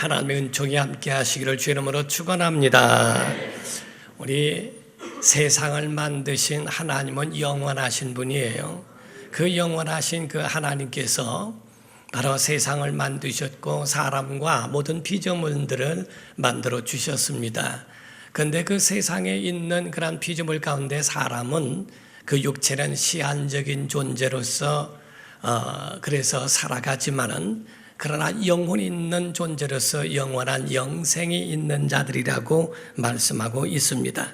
하나님의 은총이 함께 하시기를 주 이름으로 축원합니다. 우리 세상을 만드신 하나님은 영원하신 분이에요. 그 영원하신 그 하나님께서 바로 세상을 만드셨고 사람과 모든 피조물들을 만들어 주셨습니다. 근데 그 세상에 있는 그런 피조물 가운데 사람은 그 육체는 시한적인 존재로서 어, 그래서 살아가지만은 그러나 영혼이 있는 존재로서 영원한 영생이 있는 자들이라고 말씀하고 있습니다.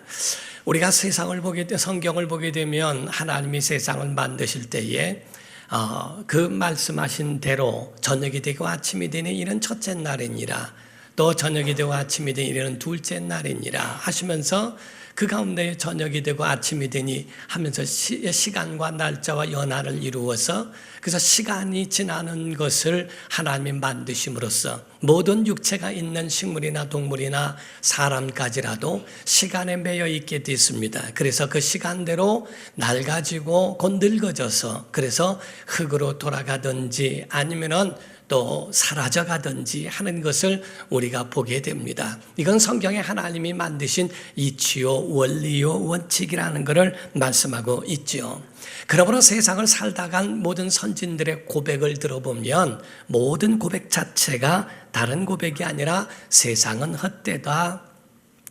우리가 세상을 보게 돼 성경을 보게 되면 하나님이 세상을 만드실 때에 어, 그 말씀하신 대로 저녁이 되고 아침이 되니 이는 첫째 날이니라 또 저녁이 되고 아침이 되니 이는 둘째 날이니라 하시면서 그 가운데 저녁이 되고 아침이 되니 하면서 시, 간과 날짜와 연한을 이루어서 그래서 시간이 지나는 것을 하나님이 만드심으로써 모든 육체가 있는 식물이나 동물이나 사람까지라도 시간에 매여 있게 됐습니다. 그래서 그 시간대로 낡아지고 곧 늙어져서 그래서 흙으로 돌아가든지 아니면은 또 사라져 가든지 하는 것을 우리가 보게 됩니다. 이건 성경에 하나님이 만드신 이치요 원리요 원칙이라는 것을 말씀하고 있죠. 그러므로 세상을 살다간 모든 선진들의 고백을 들어보면 모든 고백 자체가 다른 고백이 아니라 세상은 헛되다.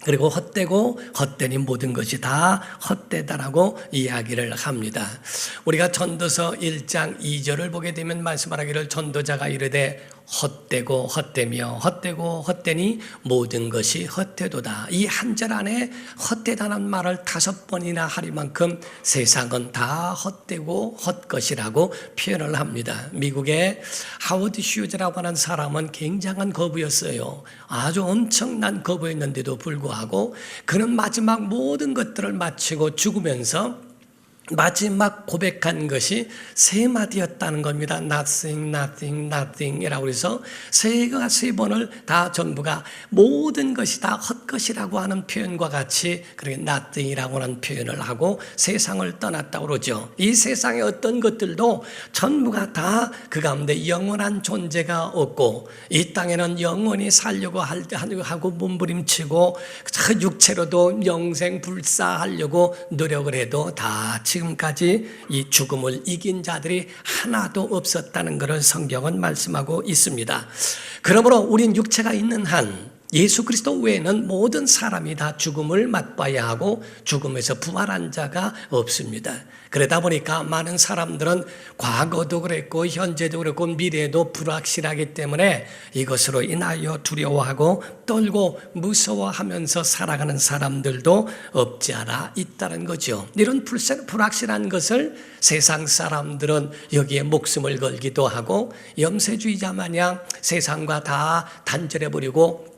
그리고 헛되고 헛되니 모든 것이 다 헛되다라고 이야기를 합니다. 우리가 전도서 1장 2절을 보게 되면 말씀하기를 전도자가 이르되 헛되고 헛되며 헛되고 헛되니 모든 것이 헛되도다. 이 한 절 안에 헛되다는 말을 다섯 번이나 하리만큼 세상은 다 헛되고 헛것이라고 표현을 합니다. 미국의 하워드 슈즈라고 하는 사람은 굉장한 거부였어요. 아주 엄청난 거부였는데도 불구하고 그는 마지막 모든 것들을 마치고 죽으면서 마지막 고백한 것이 세 마디였다는 겁니다. Nothing, nothing, nothing이라고 해서 세가 세 번을 다 전부가 모든 것이 다 헛것이라고 하는 표현과 같이 그렇게 nothing이라고 하는 표현을 하고 세상을 떠났다고 그러죠. 이 세상의 어떤 것들도 전부가 다 그 가운데 영원한 존재가 없고 이 땅에는 영원히 살려고 하고 몸부림치고 그 육체로도 영생 불사하려고 노력을 해도 다 지금까지 이 죽음을 이긴 자들이 하나도 없었다는 것을 성경은 말씀하고 있습니다. 그러므로 우린 육체가 있는 한 예수 그리스도 외에는 모든 사람이 다 죽음을 맛봐야 하고 죽음에서 부활한 자가 없습니다. 그러다 보니까 많은 사람들은 과거도 그랬고 현재도 그랬고 미래도 불확실하기 때문에 이것으로 인하여 두려워하고 떨고 무서워하면서 살아가는 사람들도 없지 않아 있다는 거죠. 이런 불확실한 것을 세상 사람들은 여기에 목숨을 걸기도 하고 염세주의자 마냥 세상과 다 단절해 버리고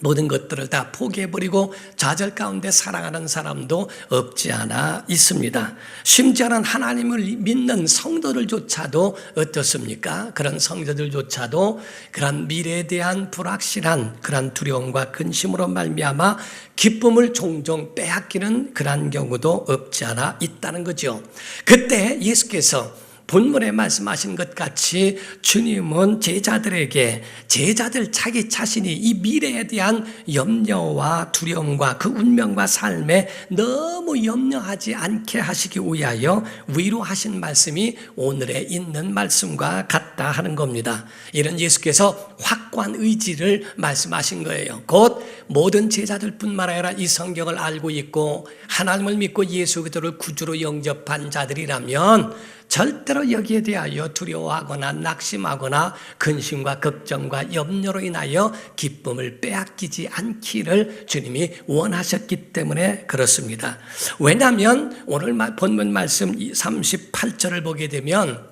모든 것들을 다 포기해버리고 좌절 가운데 살아가는 사람도 없지 않아 있습니다. 심지어는 하나님을 믿는 성도들조차도 어떻습니까? 그런 성도들조차도 그런 미래에 대한 불확실한 그런 두려움과 근심으로 말미암아 기쁨을 종종 빼앗기는 그런 경우도 없지 않아 있다는 거죠. 그때 예수께서 본문에 말씀하신 것 같이 주님은 제자들에게 제자들 자기 자신이 이 미래에 대한 염려와 두려움과 그 운명과 삶에 너무 염려하지 않게 하시기 위하여 위로하신 말씀이 오늘에 있는 말씀과 같다 하는 겁니다. 이런 예수께서 확고한 의지를 말씀하신 거예요. 곧 모든 제자들뿐만 아니라 이 성경을 알고 있고 하나님을 믿고 예수 그리스도를 구주로 영접한 자들이라면 절대로 여기에 대하여 두려워하거나 낙심하거나 근심과 걱정과 염려로 인하여 기쁨을 빼앗기지 않기를 주님이 원하셨기 때문에 그렇습니다. 왜냐하면 오늘 본문 말씀 38절을 보게 되면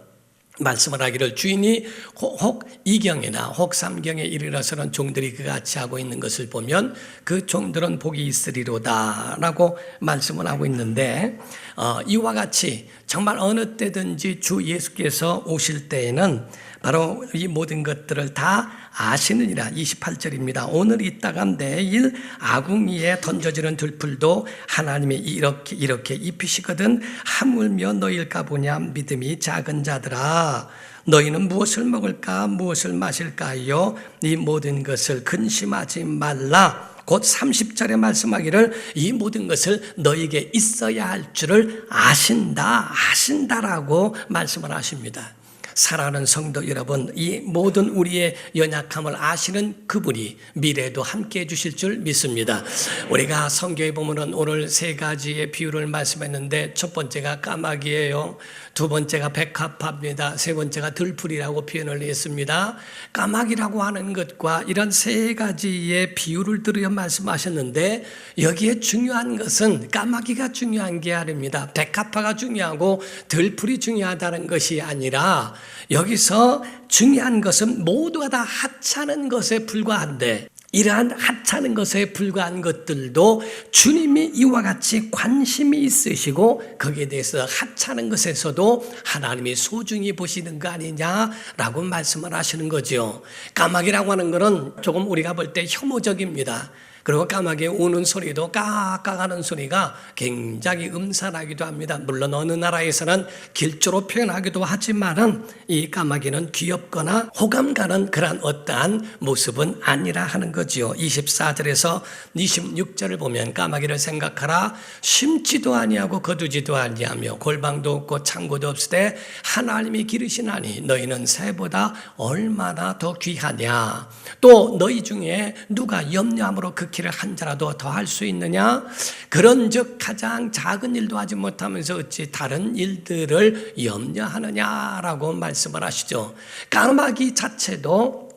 말씀을 하기를 주인이 혹 이경이나 혹 삼경에 이르러서는 종들이 그같이 하고 있는 것을 보면 그 종들은 복이 있으리로다라고 말씀을 하고 있는데 어, 이와 같이 정말 어느 때든지 주 예수께서 오실 때에는 바로 이 모든 것들을 다 아시느니라 28절입니다. 오늘 있다가 내일 아궁이에 던져지는 들풀도 하나님이 이렇게 이렇게 입히시거든 하물며 너일까 보냐 믿음이 작은 자들아 너희는 무엇을 먹을까 무엇을 마실까요? 이 모든 것을 근심하지 말라. 곧 30절에 말씀하기를 이 모든 것을 너에게 있어야 할 줄을 아신다, 아신다라고 말씀을 하십니다. 사랑하는 성도 여러분, 이 모든 우리의 연약함을 아시는 그분이 미래에도 함께 해주실 줄 믿습니다. 우리가 성경에 보면은 오늘 세 가지의 비유를 말씀했는데 첫 번째가 까마귀예요. 두 번째가 백합합니다. 세 번째가 들풀이라고 표현을 했습니다. 까마귀라고 하는 것과 이런 세 가지의 비유를 들으여 말씀하셨는데 여기에 중요한 것은 까마귀가 중요한 게 아닙니다. 백합화가 중요하고 들풀이 중요하다는 것이 아니라 여기서 중요한 것은 모두가 다 하찮은 것에 불과한데 이러한 하찮은 것에 불과한 것들도 주님이 이와 같이 관심이 있으시고 거기에 대해서 하찮은 것에서도 하나님이 소중히 보시는 거 아니냐라고 말씀을 하시는 거죠. 까마귀라고 하는 것은 조금 우리가 볼 때 혐오적입니다. 그리고 까마귀 우는 소리도 까까하는 소리가 굉장히 음산하기도 합니다. 물론 어느 나라에서는 길조로 표현하기도 하지만은 이 까마귀는 귀엽거나 호감 가는 그런 어떠한 모습은 아니라 하는 거지요. 24절에서 26절을 보면 까마귀를 생각하라 심지도 아니하고 거두지도 아니하며 골방도 없고 창고도 때 하나님이 기르시나니 너희는 새보다 얼마나 더 귀하냐 또 너희 중에 누가 염려함으로 그 길을 한 자라도 더 할 수 있느냐? 그런 즉 가장 작은 일도 하지 못하면서 어찌 다른 일들을 염려하느냐라고 말씀을 하시죠. 까마귀 자체도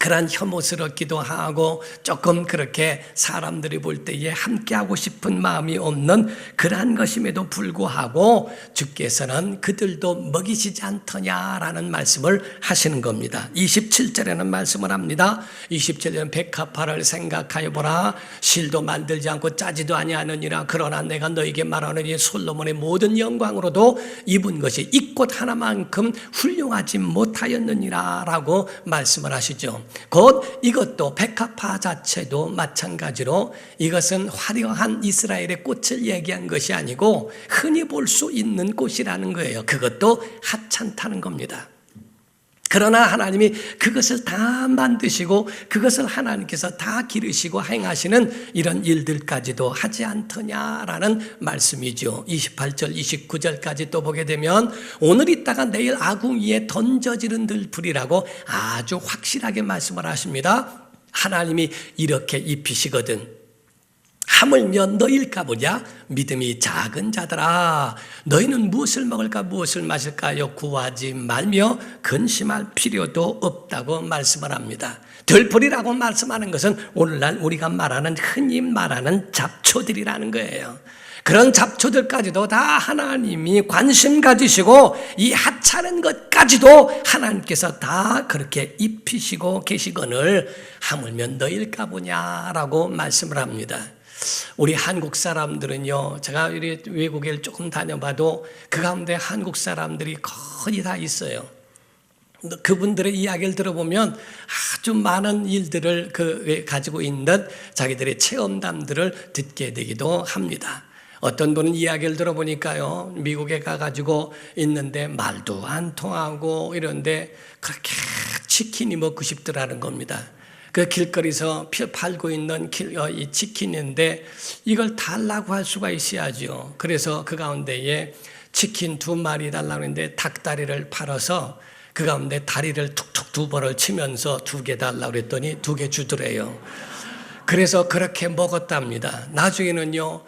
그러한 혐오스럽기도 하고 조금 그렇게 사람들이 볼 때에 함께하고 싶은 마음이 없는 그러한 것임에도 불구하고 주께서는 그들도 먹이시지 않더냐라는 말씀을 하시는 겁니다. 27절에는 말씀을 합니다. 27절에는 백합화를 생각하여 보라 실도 만들지 않고 짜지도 아니하느니라 그러나 내가 너에게 말하느니 솔로몬의 모든 영광으로도 입은 것이 이 꽃 하나만큼 훌륭하지 못하였느니라라고 말씀을 하시죠. 곧 이것도 백합화 자체도 마찬가지로 이것은 화려한 이스라엘의 꽃을 얘기한 것이 아니고 흔히 볼 수 있는 꽃이라는 거예요. 그것도 하찮다는 겁니다. 그러나 하나님이 그것을 다 만드시고 그것을 하나님께서 다 기르시고 행하시는 이런 일들까지도 하지 않더냐라는 말씀이죠. 28절, 29절까지 또 보게 되면 오늘 있다가 내일 아궁이에 던져지는 들풀이라고 아주 확실하게 말씀을 하십니다. 하나님이 이렇게 입히시거든. 하물며 너일까 보냐? 믿음이 작은 자들아. 너희는 무엇을 먹을까, 무엇을 마실까요? 구하지 말며 근심할 필요도 없다고 말씀을 합니다. 들풀이라고 말씀하는 것은 오늘날 우리가 말하는, 흔히 말하는 잡초들이라는 거예요. 그런 잡초들까지도 다 하나님이 관심 가지시고 이 하찮은 것까지도 하나님께서 다 그렇게 입히시고 계시거늘 하물며 너일까 보냐라고 말씀을 합니다. 우리 한국 사람들은요, 제가 외국에 조금 다녀봐도 그 가운데 한국 사람들이 거의 다 있어요. 그분들의 이야기를 들어보면 아주 많은 일들을 그 가지고 있는 자기들의 체험담들을 듣게 되기도 합니다. 어떤 분은 이야기를 들어보니까요, 미국에 가가지고 있는데 말도 안 통하고 이런데 그렇게 치킨이 먹고 싶더라는 겁니다. 그 길거리에서 팔고 있는 길, 어, 이 치킨인데 이걸 달라고 할 수가 있어야죠. 그래서 그 가운데에 치킨 두 마리 달라고 했는데 닭다리를 팔아서 그 가운데 다리를 툭툭 두 번을 치면서 두 개 달라고 그랬더니 두 개 주더래요. 그래서 그렇게 먹었답니다. 나중에는요,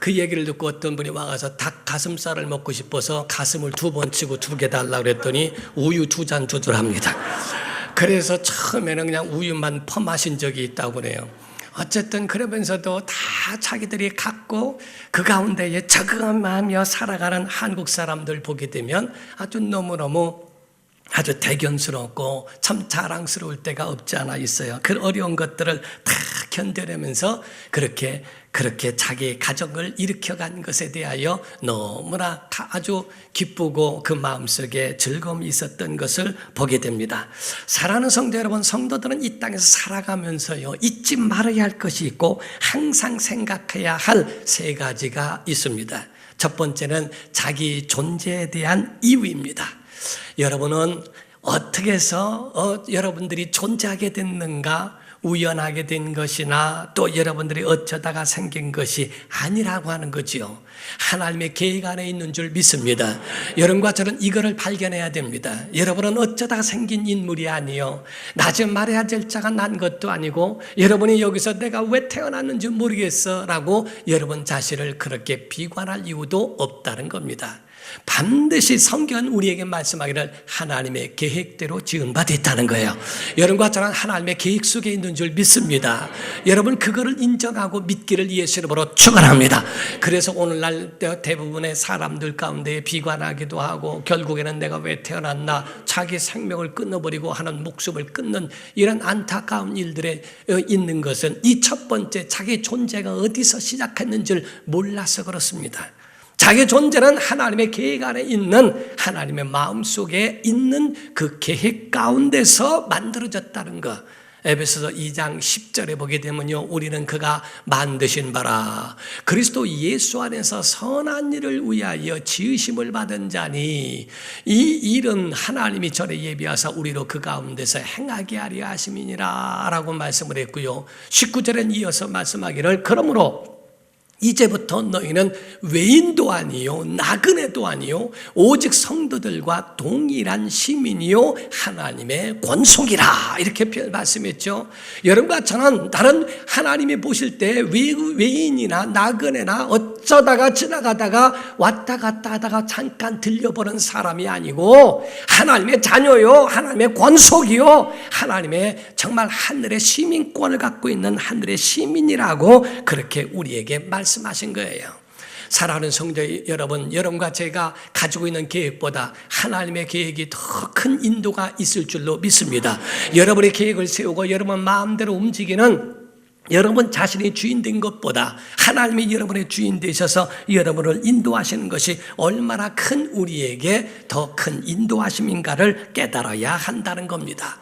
그 얘기를 듣고 어떤 분이 와가서 닭 가슴살을 먹고 싶어서 가슴을 두 번 치고 두 개 달라고 그랬더니 우유 두 잔 주더랍니다. 그래서 처음에는 그냥 우유만 퍼마신 적이 있다고 그래요. 어쨌든 그러면서도 다 자기들이 갖고 그 가운데에 적응하며 살아가는 한국 사람들 보게 되면 아주 너무너무 아주 대견스럽고 참 자랑스러울 때가 없지 않아 있어요. 그 어려운 것들을 다 견뎌내면서 그렇게 그렇게 자기 가정을 일으켜간 것에 대하여 너무나 아주 기쁘고 그 마음속에 즐거움이 있었던 것을 보게 됩니다. 사랑하는 성도 여러분, 성도들은 이 땅에서 살아가면서요, 잊지 말아야 할 것이 있고 항상 생각해야 할 세 가지가 있습니다. 첫 번째는 자기 존재에 대한 이유입니다. 여러분은 어떻게 해서 어, 여러분들이 존재하게 됐는가? 우연하게 된 것이나 또 여러분들이 어쩌다가 생긴 것이 아니라고 하는 거지요. 하나님의 계획 안에 있는 줄 믿습니다. 여러분과 저는 이거를 발견해야 됩니다. 여러분은 어쩌다가 생긴 인물이 아니요. 나 지금 말해야 될 자가 난 것도 아니고 여러분이 여기서 내가 왜 태어났는지 모르겠어 라고 여러분 자신을 그렇게 비관할 이유도 없다는 겁니다. 반드시 성경은 우리에게 말씀하기를 하나님의 계획대로 됐다는 거예요. 여러분과 저는 하나님의 계획 속에 있는 줄 믿습니다. 여러분 그거를 인정하고 믿기를 예수 이름으로 축원합니다. 그래서 오늘날 대부분의 사람들 가운데 비관하기도 하고 결국에는 내가 왜 태어났나 자기 생명을 끊어버리고 하는 목숨을 끊는 이런 안타까운 일들에 있는 것은 이 첫 번째 자기 존재가 어디서 시작했는지를 몰라서 그렇습니다. 자기 존재는 하나님의 계획 안에 있는 하나님의 마음 속에 있는 그 계획 가운데서 만들어졌다는 것. 에베소서 2장 10절에 보게 되면요. 우리는 그가 만드신 바라. 그리스도 예수 안에서 선한 일을 위하여 지으심을 받은 자니 이 일은 하나님이 전에 예비하사 우리로 그 가운데서 행하게 하려 하심이니라 라고 말씀을 했고요. 19절엔 이어서 말씀하기를 그러므로 이제부터 너희는 외인도 아니요 나그네도 아니요 오직 성도들과 동일한 시민이요 하나님의 권속이라 이렇게 말씀했죠. 여러분과 저는 다른 하나님이 보실 때 외인이나 나그네나 어쩌다가 지나가다가 왔다 갔다 하다가 잠깐 들려보는 사람이 아니고 하나님의 자녀요 하나님의 권속이요 하나님의 정말 하늘의 시민권을 갖고 있는 하늘의 시민이라고 그렇게 우리에게 말씀. 말씀하신 거예요. 사랑하는 성도 여러분, 여러분과 제가 가지고 있는 계획보다 하나님의 계획이 더 큰 인도가 있을 줄로 믿습니다. 여러분의 계획을 세우고 여러분 마음대로 움직이는 여러분 자신이 주인 된 것보다 하나님이 여러분의 주인 되셔서 여러분을 인도하시는 것이 얼마나 큰 우리에게 더 큰 인도하심인가를 깨달아야 한다는 겁니다.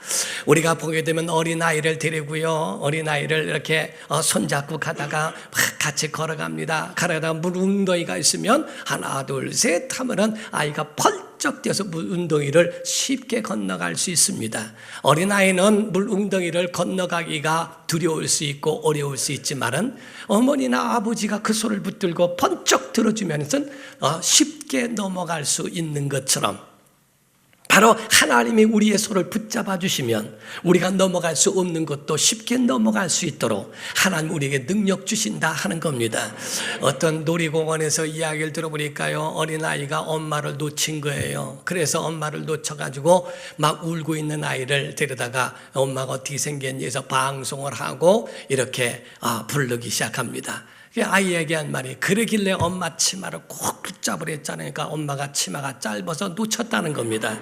우리가 보게 되면 어린아이를 데리고요. 어린아이를 이렇게 어, 손잡고 가다가 같이 걸어갑니다. 가다가 물 웅덩이가 있으면 하나, 둘, 셋 하면은 아이가 펄 쩍 뛰어서 물 웅덩이를 쉽게 건너갈 수 있습니다. 어린아이는 물 웅덩이를 건너가기가 두려울 수 있고 어려울 수 있지만은 어머니나 아버지가 그 손을 붙들고 번쩍 들어주면서 어, 쉽게 넘어갈 수 있는 것처럼 바로 하나님이 우리의 손을 붙잡아 주시면 우리가 넘어갈 수 없는 것도 쉽게 넘어갈 수 있도록 하나님 우리에게 능력 주신다 하는 겁니다. 어떤 놀이공원에서 이야기를 들어보니까요, 어린아이가 엄마를 놓친 거예요. 그래서 엄마를 놓쳐가지고 막 울고 있는 아이를 데려다가 엄마가 어떻게 생겼니 해서 방송을 하고 이렇게 아, 부르기 시작합니다. 아이에게 한 말이 그러길래 엄마 치마를 꼭 붙잡으랬잖아요. 그러니까 엄마가 치마가 짧아서 놓쳤다는 겁니다.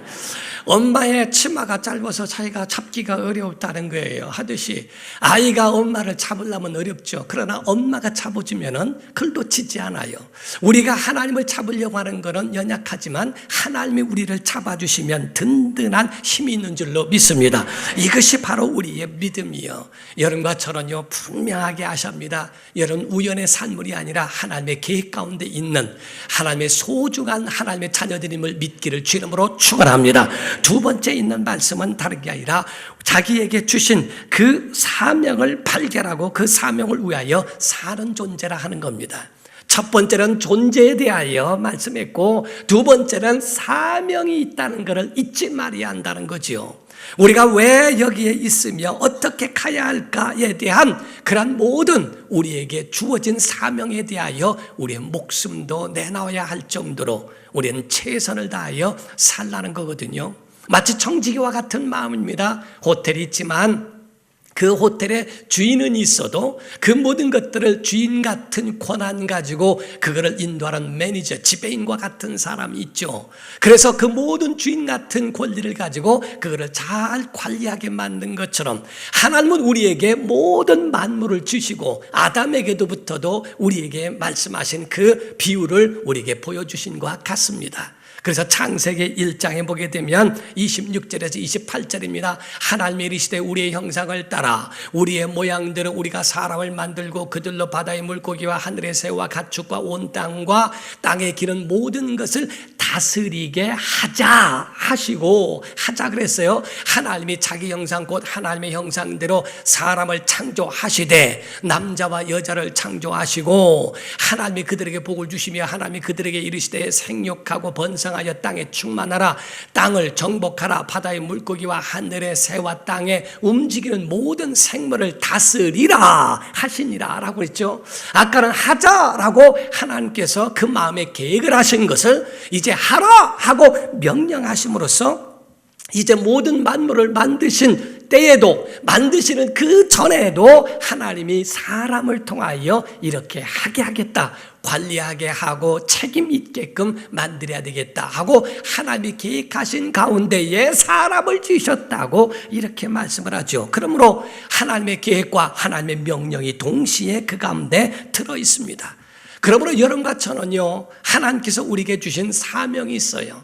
엄마의 치마가 짧아서 자기가 잡기가 어렵다는 거예요. 하듯이 아이가 엄마를 잡으려면 어렵죠. 그러나 엄마가 잡아주면은 그걸 놓치지 않아요. 우리가 하나님을 잡으려고 하는 것은 연약하지만 하나님이 우리를 잡아주시면 든든한 힘이 있는 줄로 믿습니다. 이것이 바로 우리의 믿음이요. 여러분과 저는요 분명하게 아십니다. 여러분 우연의 산물이 아니라 하나님의 계획 가운데 있는 하나님의 소중한 하나님의 자녀들임을 믿기를 주름으로 축원합니다. 두 번째 있는 말씀은 다른 게 아니라 자기에게 주신 그 사명을 발견하고 그 사명을 위하여 사는 존재라 하는 겁니다. 첫 번째는 존재에 대하여 말씀했고 두 번째는 사명이 있다는 것을 잊지 말아야 한다는 거지요. 우리가 왜 여기에 있으며 어떻게 가야 할까에 대한 그런 모든 우리에게 주어진 사명에 대하여 우리의 목숨도 내놔야 할 정도로 우리는 최선을 다하여 살라는 거거든요. 마치 청지기와 같은 마음입니다. 호텔이 있지만 그 호텔에 주인은 있어도 그 모든 것들을 주인 같은 권한 가지고 그거를 인도하는 매니저, 지배인과 같은 사람이 있죠. 그래서 그 모든 주인 같은 권리를 가지고 그거를 잘 관리하게 만든 것처럼 하나님은 우리에게 모든 만물을 주시고 아담에게도부터도 우리에게 말씀하신 그 비유를 우리에게 보여주신 것 같습니다. 그래서 창세기 1장에 보게 되면 26절에서 28절입니다. 하나님의 이르시되 우리의 형상을 따라 우리의 모양대로 우리가 사람을 만들고 그들로 바다의 물고기와 하늘의 새와 가축과 온 땅과 땅에 기는 모든 것을 다 다스리게 하자 하시고 하자 그랬어요. 하나님이 자기 형상 곧 하나님의 형상대로 사람을 창조하시되 남자와 여자를 창조하시고 하나님이 그들에게 복을 주시며 하나님이 그들에게 이르시되 생육하고 번성하여 땅에 충만하라 땅을 정복하라 바다의 물고기와 하늘의 새와 땅에 움직이는 모든 생물을 다스리라 하시니라라고 그랬죠. 아까는 하자라고 하나님께서 그 마음에 계획을 하신 것을 이제 하라 하고 명령하심으로써 이제 모든 만물을 만드신 때에도 만드시는 그 전에도 하나님이 사람을 통하여 이렇게 하게 하겠다. 관리하게 하고 책임 있게끔 만들어야 되겠다 하고 하나님이 계획하신 가운데에 사람을 지으셨다고 이렇게 말씀을 하죠. 그러므로 하나님의 계획과 하나님의 명령이 동시에 그 가운데 들어 있습니다. 그러므로 여러분과 저는요, 하나님께서 우리에게 주신 사명이 있어요.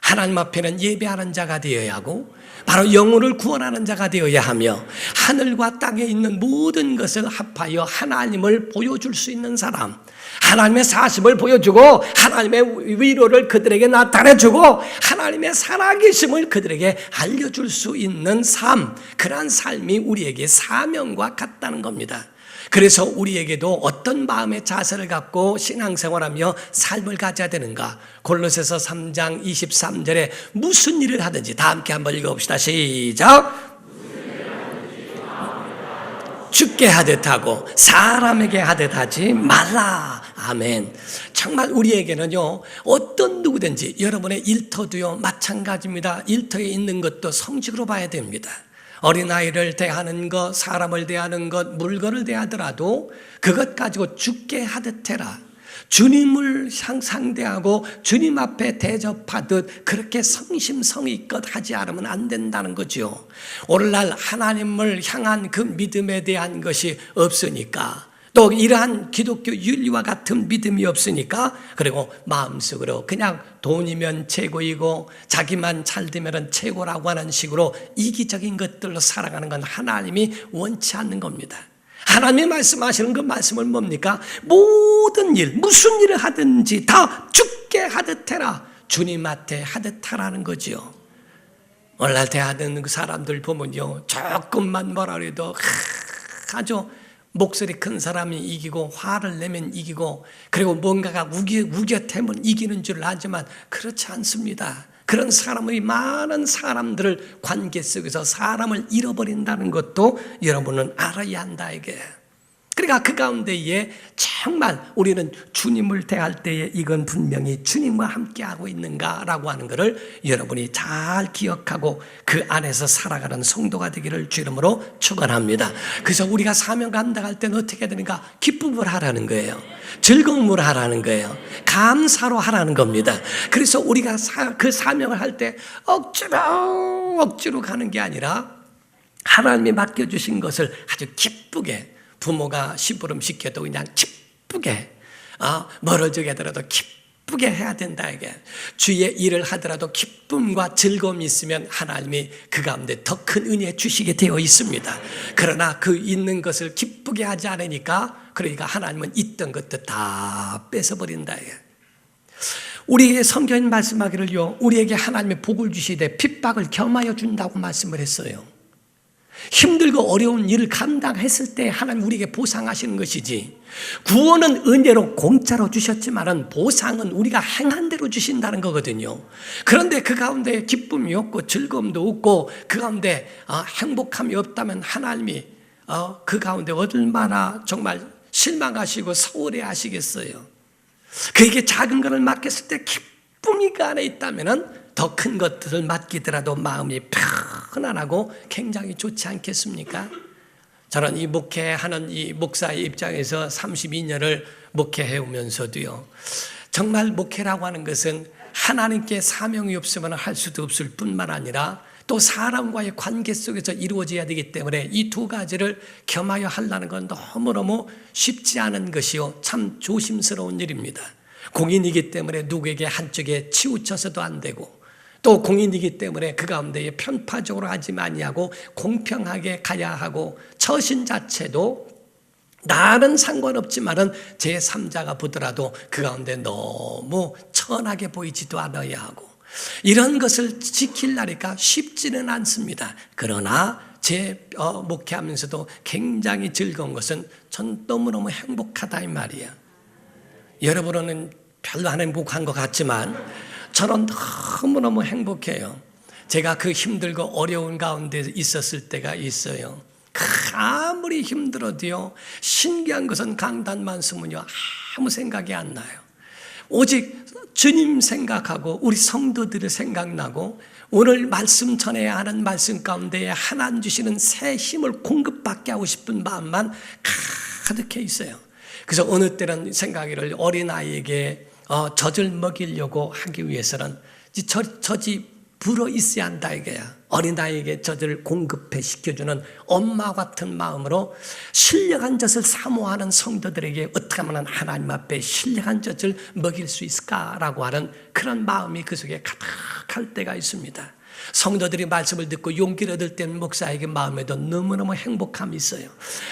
하나님 앞에는 예배하는 자가 되어야 하고, 바로 영혼을 구원하는 자가 되어야 하며, 하늘과 땅에 있는 모든 것을 합하여 하나님을 보여줄 수 있는 사람, 하나님의 사심을 보여주고, 하나님의 위로를 그들에게 나타내주고, 하나님의 살아계심을 그들에게 알려줄 수 있는 삶, 그러한 삶이 우리에게 사명과 같다는 겁니다. 그래서 우리에게도 어떤 마음의 자세를 갖고 신앙생활하며 삶을 가져야 되는가? 골로새서 3장 23절에 무슨 일을 하든지 다 함께 한번 읽어봅시다. 시작. 죽게 하듯 하고 사람에게 하듯 하지 말라. 아멘. 정말 우리에게는요, 어떤 누구든지 여러분의 일터도요, 마찬가지입니다. 일터에 있는 것도 성직으로 봐야 됩니다. 어린아이를 대하는 것, 사람을 대하는 것, 물건을 대하더라도 그것 가지고 죽게 하듯 해라. 주님을 상대하고 주님 앞에 대접하듯 그렇게 성심성의껏 하지 않으면 안 된다는 거죠. 오늘날 하나님을 향한 그 믿음에 대한 것이 없으니까 또 이러한 기독교 윤리와 같은 믿음이 없으니까 그리고 마음속으로 그냥 돈이면 최고이고 자기만 잘 되면 최고라고 하는 식으로 이기적인 것들로 살아가는 건 하나님이 원치 않는 겁니다. 하나님이 말씀하시는 그 말씀은 뭡니까? 모든 일, 무슨 일을 하든지 다 죽게 하듯 해라. 주님 앞에 하듯 하라는 거지요. 오늘날 대하는 그 사람들 보면요. 조금만 뭐라 그래도 아주 목소리 큰 사람이 이기고 화를 내면 이기고 그리고 뭔가가 우겨, 우겨태면 이기는 줄 알지만 그렇지 않습니다. 그런 사람의 많은 사람들을 관계 속에서 사람을 잃어버린다는 것도 여러분은 알아야 한다 이게. 그러니까 그 가운데에 정말 우리는 주님을 대할 때에 이건 분명히 주님과 함께하고 있는가라고 하는 것을 여러분이 잘 기억하고 그 안에서 살아가는 성도가 되기를 주름으로 축원합니다. 그래서 우리가 사명 감당할 때는 어떻게 해야 되는가? 기쁨을 하라는 거예요. 즐거움을 하라는 거예요. 감사로 하라는 겁니다. 그래서 우리가 그 사명을 할 때 억지로 억지로 가는 게 아니라 하나님이 맡겨주신 것을 아주 기쁘게 부모가 심부름 시켜도 그냥 기쁘게 어, 멀어지게 하더라도 기쁘게 해야 된다 이게 주의 일을 하더라도 기쁨과 즐거움이 있으면 하나님이 그 가운데 더 큰 은혜 주시게 되어 있습니다. 그러나 그 있는 것을 기쁘게 하지 않으니까 그러니까 하나님은 있던 것도 다 뺏어 버린다 이게. 우리에게 성경 말씀하기를요 우리에게 하나님의 복을 주시되 핍박을 겸하여 준다고 말씀을 했어요. 힘들고 어려운 일을 감당했을 때 하나님 우리에게 보상하시는 것이지 구원은 은혜로 공짜로 주셨지만은 보상은 우리가 행한 대로 주신다는 거거든요. 그런데 그 가운데 기쁨이 없고 즐거움도 없고 그 가운데 어, 행복함이 없다면 하나님이 어, 그 가운데 얼마나 정말 실망하시고 서울해 하시겠어요. 그에게 작은 것을 맡겼을 때 기쁨이 그 안에 있다면은 더 큰 것들을 맡기더라도 마음이 편안하고 굉장히 좋지 않겠습니까? 저는 이 목회하는 이 목사의 입장에서 32년을 목회해 오면서도요. 정말 목회라고 하는 것은 하나님께 사명이 없으면 할 수도 없을 뿐만 아니라 또 사람과의 관계 속에서 이루어져야 되기 때문에 이 두 가지를 겸하여 하려는 건 너무너무 쉽지 않은 것이요. 참 조심스러운 일입니다. 공인이기 때문에 누구에게 한쪽에 치우쳐서도 안 되고 또 공인이기 때문에 그 가운데에 편파적으로 하지 아니하고 공평하게 가야 하고 처신 자체도 나는 상관없지만은 제3자가 보더라도 그 가운데 너무 선하게 보이지도 않아야 하고 이런 것을 지키려니까 쉽지는 않습니다. 그러나 제 어, 목회하면서도 굉장히 즐거운 것은 전 너무너무 행복하다 이 말이야. 여러분은 별로 안 행복한 것 같지만 저는 너무너무 행복해요. 제가 그 힘들고 어려운 가운데 있었을 때가 있어요. 아무리 힘들어도요, 신기한 것은 강단만 쓰면요, 아무 생각이 안 나요. 오직 주님 생각하고 우리 성도들의 생각나고 오늘 말씀 전해야 하는 말씀 가운데 하나님 주시는 새 힘을 공급받게 하고 싶은 마음만 가득해 있어요. 그래서 어느 때는 생각이를 어린아이에게 어, 젖을 먹이려고 하기 위해서는 저, 젖이 불어 있어야 한다 이거야. 어린아이에게 젖을 공급해 시켜주는 엄마 같은 마음으로 신령한 젖을 사모하는 성도들에게 어떻게 하면 하나님 앞에 신령한 젖을 먹일 수 있을까라고 하는 그런 마음이 그 속에 가득할 때가 있습니다. 성도들이 말씀을 듣고 용기를 얻을 때는 목사에게 마음에도 너무너무 행복함이 있어요.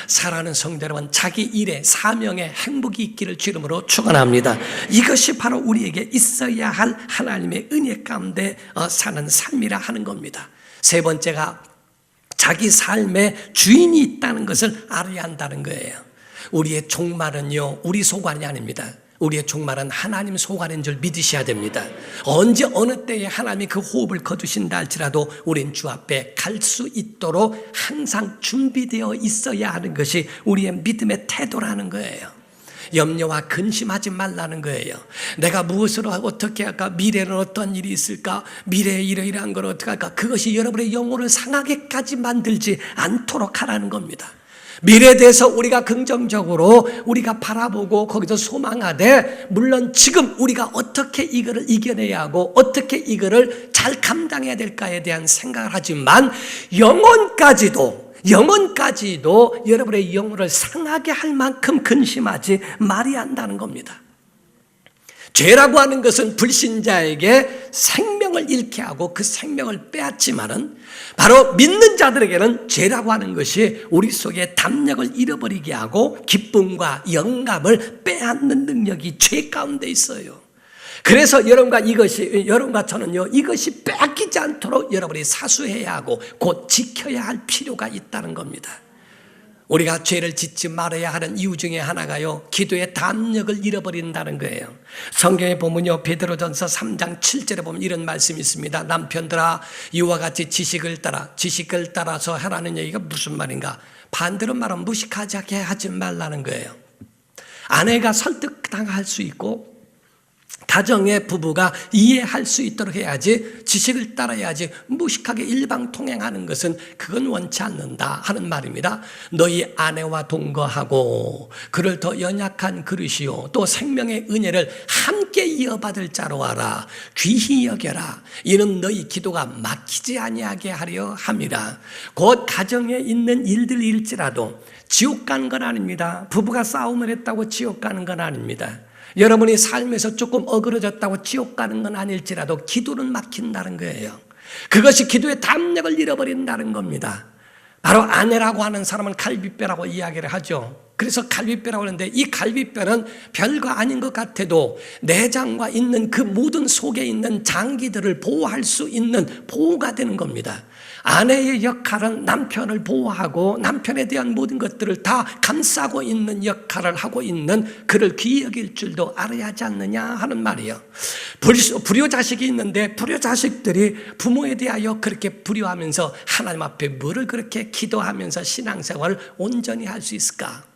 사랑하는 성도 여러분, 자기 일에 사명에 행복이 있기를 주름으로 축원합니다. 이것이 바로 우리에게 있어야 할 하나님의 은혜 가운데 어, 사는 삶이라 하는 겁니다. 세 번째가 자기 삶에 주인이 있다는 것을 알아야 한다는 거예요. 우리의 종말은요, 우리 소관이 아닙니다. 우리의 종말은 하나님 소관인 줄 믿으셔야 됩니다. 언제 어느 때에 하나님이 그 호흡을 거두신다 할지라도 우린 주 앞에 갈 수 있도록 항상 준비되어 있어야 하는 것이 우리의 믿음의 태도라는 거예요. 염려와 근심하지 말라는 거예요. 내가 무엇으로 어떻게 할까? 미래는 어떤 일이 있을까? 미래에 이러이러한 걸 어떻게 할까? 그것이 여러분의 영혼을 상하게까지 만들지 않도록 하라는 겁니다. 미래에 대해서 우리가 긍정적으로 우리가 바라보고 거기서 소망하되 물론 지금 우리가 어떻게 이거를 이겨내야 하고 어떻게 이거를 잘 감당해야 될까에 대한 생각을 하지만 영혼까지도 영혼까지도 여러분의 영혼을 상하게 할 만큼 근심하지 말아야 한다는 겁니다. 죄라고 하는 것은 불신자에게 생명을 잃게 하고 그 생명을 빼앗지만은 바로 믿는 자들에게는 죄라고 하는 것이 우리 속에 담력을 잃어버리게 하고 기쁨과 영감을 빼앗는 능력이 죄 가운데 있어요. 그래서 여러분과 이것이 여러분과 저는요 이것이 빼앗기지 않도록 여러분이 사수해야 하고 곧 지켜야 할 필요가 있다는 겁니다. 우리가 죄를 짓지 말아야 하는 이유 중에 하나가요. 기도의 담력을 잃어버린다는 거예요. 성경에 보면요. 베드로전서 3장 7절에 보면 이런 말씀이 있습니다. 남편들아 이와 같이 지식을 따라 지식을 따라서 하라는 얘기가 무슨 말인가? 반대로 말하면 무식하게 하지 말라는 거예요. 아내가 설득당할 수 있고 가정의 부부가 이해할 수 있도록 해야지 지식을 따라야지 무식하게 일방통행하는 것은 그건 원치 않는다 하는 말입니다. 너희 아내와 동거하고 그를 더 연약한 그릇이요 또 생명의 은혜를 함께 이어받을 자로 하라 귀히 여겨라 이는 너희 기도가 막히지 아니하게 하려 함이라 곧 가정에 있는 일들일지라도 지옥 가는 건 아닙니다. 부부가 싸움을 했다고 지옥 가는 건 아닙니다. 여러분이 삶에서 조금 어그러졌다고 지옥 가는 건 아닐지라도 기도는 막힌다는 거예요. 그것이 기도의 담력을 잃어버린다는 겁니다. 바로 아내라고 하는 사람은 갈비뼈라고 이야기를 하죠. 그래서 갈비뼈라고 하는데 이 갈비뼈는 별거 아닌 것 같아도 내장과 있는 그 모든 속에 있는 장기들을 보호할 수 있는 보호가 되는 겁니다. 아내의 역할은 남편을 보호하고 남편에 대한 모든 것들을 다 감싸고 있는 역할을 하고 있는 그를 귀히 여길 줄도 알아야 하지 않느냐 하는 말이에요. 불효 자식이 있는데 불효 자식들이 부모에 대하여 그렇게 불효하면서 하나님 앞에 뭐를 그렇게 기도하면서 신앙생활을 온전히 할 수 있을까?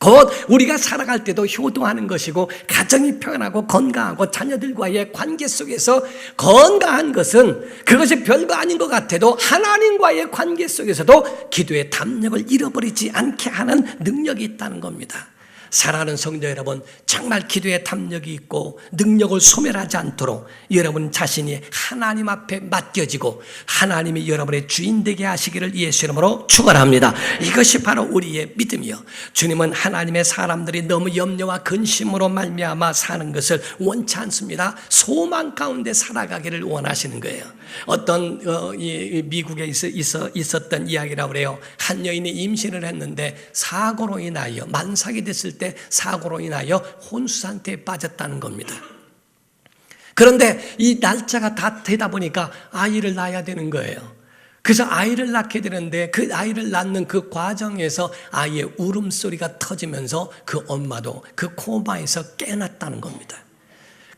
곧 우리가 살아갈 때도 효도하는 것이고 가정이 평안하고 건강하고 자녀들과의 관계 속에서 건강한 것은 그것이 별거 아닌 것 같아도 하나님과의 관계 속에서도 기도의 담력을 잃어버리지 않게 하는 능력이 있다는 겁니다. 사랑하는 성도 여러분, 정말 기도에 담력이 있고 능력을 소멸하지 않도록 여러분 자신이 하나님 앞에 맡겨지고 하나님이 여러분의 주인 되게 하시기를 예수 이름으로 축원합니다. 이것이 바로 우리의 믿음이요. 주님은 하나님의 사람들이 너무 염려와 근심으로 말미암아 사는 것을 원치 않습니다. 소망 가운데 살아가기를 원하시는 거예요. 어떤 어, 이, 미국에 있어, 있어, 있었던 이야기라고 그래요. 한 여인이 임신을 했는데 사고로 인하여 만삭이 됐을 때 사고로 인하여 혼수 상태에 빠졌다는 겁니다. 그런데 이 날짜가 다 되다 보니까 아이를 낳아야 되는 거예요. 그래서 아이를 낳게 되는데 그 아이를 낳는 그 과정에서 아이의 울음소리가 터지면서 그 엄마도 그 코마에서 깨났다는 겁니다.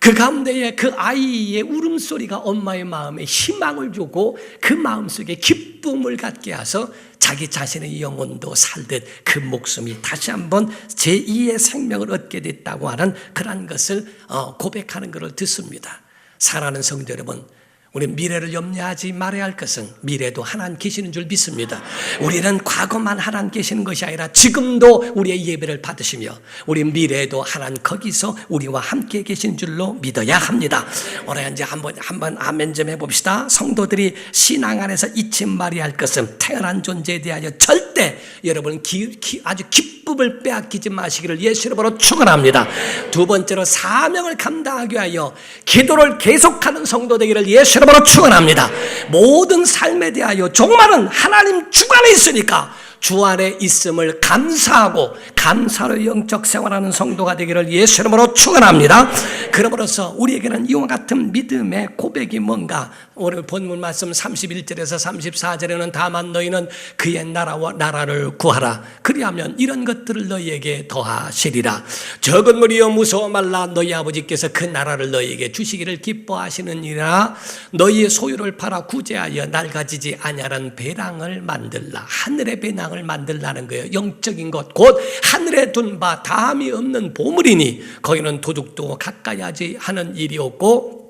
그 가운데에 그 아이의 울음소리가 엄마의 마음에 희망을 주고 그 마음속에 기쁨을 갖게 해서 자기 자신의 영혼도 살듯 그 목숨이 다시 한번 제2의 생명을 얻게 됐다고 하는 그러한 것을 어, 고백하는 것을 듣습니다. 사랑하는 성도 여러분, 우리 미래를 염려하지 말아야 할 것은 미래도 하나님 계시는 줄 믿습니다. 우리는 과거만 하나님 계시는 것이 아니라 지금도 우리의 예배를 받으시며 우리 미래에도 하나님 거기서 우리와 함께 계신 줄로 믿어야 합니다. 오늘 이제 한번 한번 아멘 좀 해봅시다. 성도들이 신앙 안에서 잊지 말아야 할 것은 태어난 존재에 대하여 절대 여러분 기, 기, 아주 기쁨을 빼앗기지 마시기를 예수 이름으로 축원합니다. 두 번째로 사명을 감당하기 위하여 기도를 계속하는 성도 되기를 예수 이름으로 축원합니다. 모든 삶에 대하여 종말은 하나님 주관에 있으니까 주 안에 있음을 감사하고 감사로 영적 생활하는 성도가 되기를 예수 이름으로 축원합니다. 그러므로서 우리에게는 이와 같은 믿음의 고백이 뭔가 오늘 본문 말씀 31절에서 34절에는 다만 너희는 그의 나라와 나라를 구하라. 그리하면 이런 것들을 너희에게 더하시리라. 적은 무리여 무서워 말라 너희 아버지께서 그 나라를 너희에게 주시기를 기뻐하시느니라. 너희의 소유를 팔아 구제하여 낡아지지 아니하는 배랑을 만들라. 하늘의 배낭 을 만들라는 거예요. 영적인 것, 곧 하늘에 둔 바 다함이 없는 보물이니 거기는 도둑도 가까이 하지 하는 일이 없고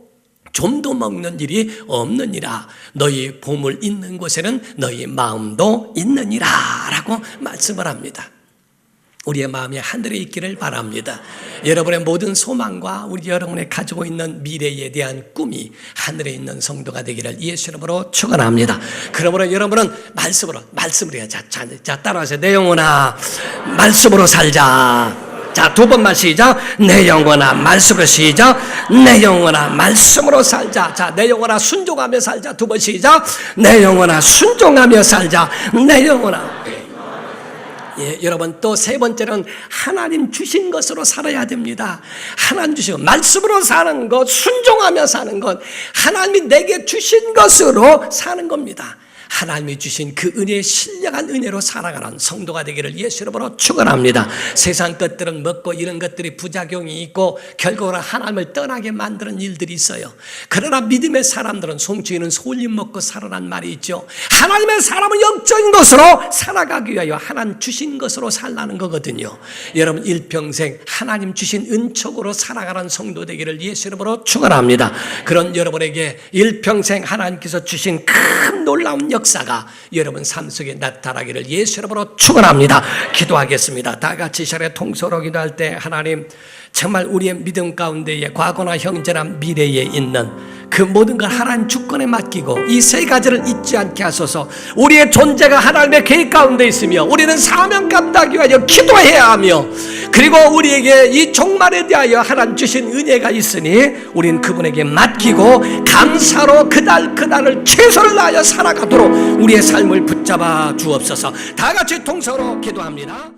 좀도 먹는 일이 없느니라. 너희 보물 있는 곳에는 너희 마음도 있느니라. 라고 말씀을 합니다. 우리의 마음이 하늘에 있기를 바랍니다. 여러분의 모든 소망과 우리 여러분의 가지고 있는 미래에 대한 꿈이 하늘에 있는 성도가 되기를 예수 이름으로 축원합니다. 그러므로 여러분은 말씀으로 말씀을 해야 자, 자, 자 따라하세요. 내 영혼아 말씀으로 살자. 자, 두 번만 시작. 내 영혼아, 말씀으로 시작. 내 영혼아, 말씀으로 살자. 자, 내 영혼아, 순종하며 살자. 두 번 시작. 내 영혼아, 순종하며 살자. 내 영혼아. 예, 여러분 또 세 번째는 하나님 주신 것으로 살아야 됩니다. 하나님 주신 말씀으로 사는 것, 순종하며 사는 것, 하나님이 내게 주신 것으로 사는 겁니다. 하나님이 주신 그 은혜의 신령한 은혜로 살아가는 성도가 되기를 예수 이름으로 축원합니다. 세상 것들은 먹고 이런 것들이 부작용이 있고 결국은 하나님을 떠나게 만드는 일들이 있어요. 그러나 믿음의 사람들은 송주인은 솔잎 먹고 살아란 말이 있죠. 하나님의 사람은 영적인 것으로 살아가기 위하여 하나님 주신 것으로 살라는 거거든요. 여러분 일평생 하나님 주신 은총으로 살아가는 성도 되기를 예수 이름으로 축원합니다. 그런 여러분에게 일평생 하나님께서 주신 큰 놀라운 역 사가 여러분 삶 속에 나타나기를 예수 이름으로 축원합니다. 기도하겠습니다. 다 같이 시간에 통소로 기도할 때 하나님 정말 우리의 믿음 가운데에 과거나 형제나 미래에 있는 그 모든 걸 하나님 주권에 맡기고 이 세 가지를 잊지 않게 하소서 우리의 존재가 하나님의 계획 가운데 있으며 우리는 사명 감당하기 위하여 기도해야 하며 그리고 우리에게 이 종말에 대하여 하나님 주신 은혜가 있으니 우리는 그분에게 맡기고 감사로 그날 그날을 최선을 다하여 살아가도록 우리의 삶을 붙잡아 주옵소서 다 같이 통서로 기도합니다.